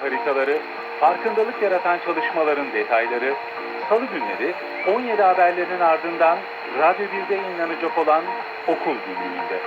haritaları, farkındalık yaratan çalışmaların detayları, salı günleri 17 haberlerin ardından Radyo 1'de yayınlanacak olan Okul Günlüğü'nde.